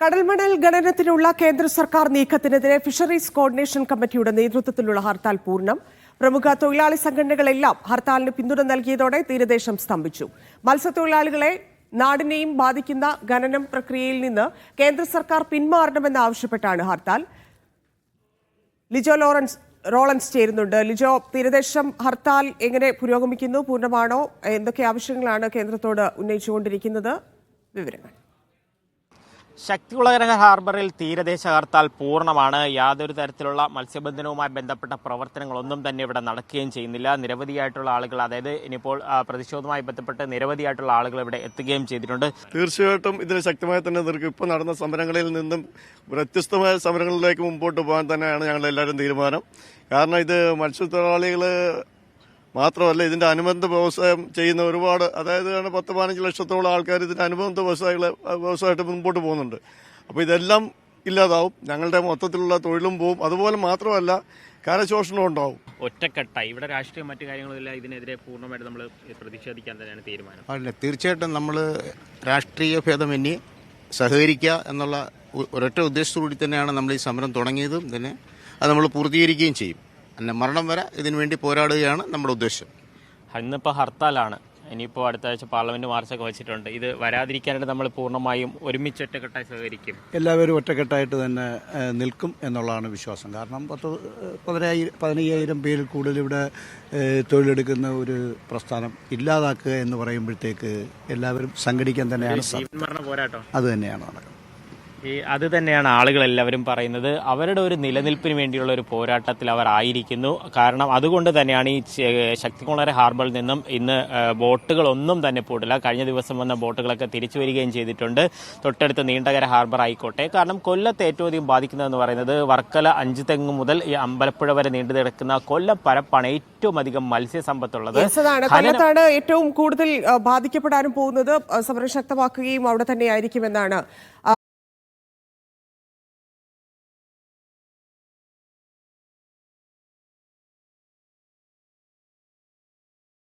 കടൽമണൽ ഖനനത്തിനുള്ള കേന്ദ്ര സർക്കാർ നീക്കത്തിനെതിരെ ഫിഷറീസ് കോർഡിനേഷൻ കമ്മിറ്റിയുടെ നേതൃത്വത്തിലുള്ള ഹർത്താൽ പൂർണം. പ്രമുഖ തൊഴിലാളി സംഘടനകളെല്ലാം ഹർത്താലിന് പിന്തുണ നൽകിയതോടെ തീരദേശം സ്തംഭിച്ചു. മത്സ്യത്തൊഴിലാളികളെ നാടിനെയും ബാധിക്കുന്ന ഖനനം പ്രക്രിയയിൽ നിന്ന് കേന്ദ്ര സർക്കാർ പിന്മാറണമെന്ന് ആവശ്യപ്പെട്ടാണ് ഹർത്താൽ. ലിജോ ലോറൻസ് റോളൻസ് ചേരുന്നുണ്ട്. ലിജോ തീരദേശം ഹർത്താൽ എങ്ങനെ പുരോഗമിക്കുന്നു? പൂർണമാണോ? എന്തൊക്കെ ആവശ്യങ്ങളാണ് കേന്ദ്രത്തോട് ഉന്നയിച്ചുകൊണ്ടിരിക്കുന്നത്? വിവരങ്ങൾ. ശക്തികുളകര ഹാർബറിൽ തീരദേശ ഹർത്താൽ പൂർണമാണ്. യാതൊരു തരത്തിലുള്ള മത്സ്യബന്ധനവുമായി ബന്ധപ്പെട്ട പ്രവർത്തനങ്ങളൊന്നും തന്നെ ഇവിടെ നടക്കുകയും ചെയ്യുന്നില്ല. നിരവധിയായിട്ടുള്ള ആളുകൾ അതായത് ഇനിയിപ്പോൾ പ്രതിഷേധവുമായി ബന്ധപ്പെട്ട് നിരവധിയായിട്ടുള്ള ആളുകൾ ഇവിടെ എത്തുകയും ചെയ്തിട്ടുണ്ട്. തീർച്ചയായിട്ടും ഇതിന് ശക്തമായി തന്നെ നിർക്കും ഇപ്പോൾ നടന്ന സമരങ്ങളിൽ നിന്നും വ്യത്യസ്തമായ സമരങ്ങളിലേക്ക് മുമ്പോട്ട് പോകാൻ തന്നെയാണ് ഞങ്ങൾ എല്ലാവരും തീരുമാനം. കാരണം ഇത് മത്സ്യത്തൊഴിലാളികൾ മാത്രമല്ല ഇതിന്റെ അനുബന്ധ വ്യവസായം ചെയ്യുന്ന ഒരുപാട് അതായത് പത്ത് പതിനഞ്ച് ലക്ഷത്തോളം ആൾക്കാർ ഇതിന്റെ അനുബന്ധ വ്യവസായികളെ വ്യവസായമായിട്ട് മുമ്പോട്ട് പോകുന്നുണ്ട്. അപ്പോൾ ഇതെല്ലാം ഇല്ലാതാവും. ഞങ്ങളുടെ മൊത്തത്തിലുള്ള തൊഴിലും പോവും. അതുപോലെ മാത്രമല്ല കരശോഷണവും ഉണ്ടാവും. ഒറ്റക്കെട്ടായി. ഇവിടെ രാഷ്ട്രീയം മറ്റു കാര്യങ്ങളില്ല ഇതിനെതിരെ പൂർണമായിട്ട് നമ്മൾ പ്രതിഷേധിക്കാൻ തന്നെയാണ് തീരുമാനം. അല്ല തീർച്ചയായിട്ടും നമ്മൾ രാഷ്ട്രീയ ഭേദമന്യേ സഹകരിക്കുക എന്നുള്ള ഒരൊറ്റ ഉദ്ദേശത്തോടുകൂടി തന്നെയാണ് നമ്മൾ ഈ സമരം തുടങ്ങിയതും തന്നെ അത് നമ്മൾ പൂർത്തീകരിക്കുകയും ചെയ്യും. അല്ല മരണം വരെ ഇതിനുവേണ്ടി പോരാടുകയാണ് നമ്മുടെ ഉദ്ദേശം. ഇന്നിപ്പോൾ ഹർത്താലാണ്. ഇനിയിപ്പോൾ അടുത്ത ആഴ്ച പാർലമെന്റ് മാർച്ചൊക്കെ വെച്ചിട്ടുണ്ട്. ഇത് വരാതിരിക്കാനായിട്ട് നമ്മൾ പൂർണമായും ഒരുമിച്ച് ഒറ്റക്കെട്ടായി സഹകരിക്കും. എല്ലാവരും ഒറ്റക്കെട്ടായിട്ട് തന്നെ നിൽക്കും എന്നുള്ളതാണ് വിശ്വാസം. കാരണം പത്ത് പതിനായിരം പതിനയ്യായിരം പേരിൽ കൂടുതൽ ഇവിടെ തൊഴിലെടുക്കുന്ന ഒരു പ്രസ്ഥാനം ഇല്ലാതാക്കുക എന്ന് പറയുമ്പോഴത്തേക്ക് എല്ലാവരും സംഘടിക്കാൻ തന്നെയാണ് അത് തന്നെയാണ് നടക്കുന്നത്. ഈ അത് തന്നെയാണ് ആളുകൾ എല്ലാവരും പറയുന്നത്. അവരുടെ ഒരു നിലനിൽപ്പിന് വേണ്ടിയുള്ള ഒരു പോരാട്ടത്തിൽ അവർ ആയിരിക്കുന്നു. കാരണം അതുകൊണ്ട് തന്നെയാണ് ഈ ശക്തി ശക്തികുളര ഹാർബറിൽ നിന്നും ഇന്ന് ബോട്ടുകൾ ബോട്ടുകളൊന്നും തന്നെ പോയിട്ടില്ല. കഴിഞ്ഞ ദിവസം വന്ന ബോട്ടുകളൊക്കെ തിരിച്ചു വരികയും ചെയ്തിട്ടുണ്ട്. തൊട്ടടുത്ത് നീണ്ടകര ഹാർബർ ആയിക്കോട്ടെ. കാരണം കൊല്ലത്ത് ഏറ്റവും അധികം ബാധിക്കുന്നതെന്ന് പറയുന്നത് വർക്കല അഞ്ച് തെങ്ങ് മുതൽ ഈ അമ്പലപ്പുഴ വരെ നീണ്ടു കിടക്കുന്ന കൊല്ലം പരപ്പാണ് ഏറ്റവും അധികം മത്സ്യസമ്പത്തുള്ളത്. കൊല്ലത്താണ് ഏറ്റവും കൂടുതൽ ബാധിക്കപ്പെടാനും പോകുന്നത്. സമരം ശക്തമാക്കുകയും അവിടെ തന്നെ ആയിരിക്കുമെന്നാണ് ആ,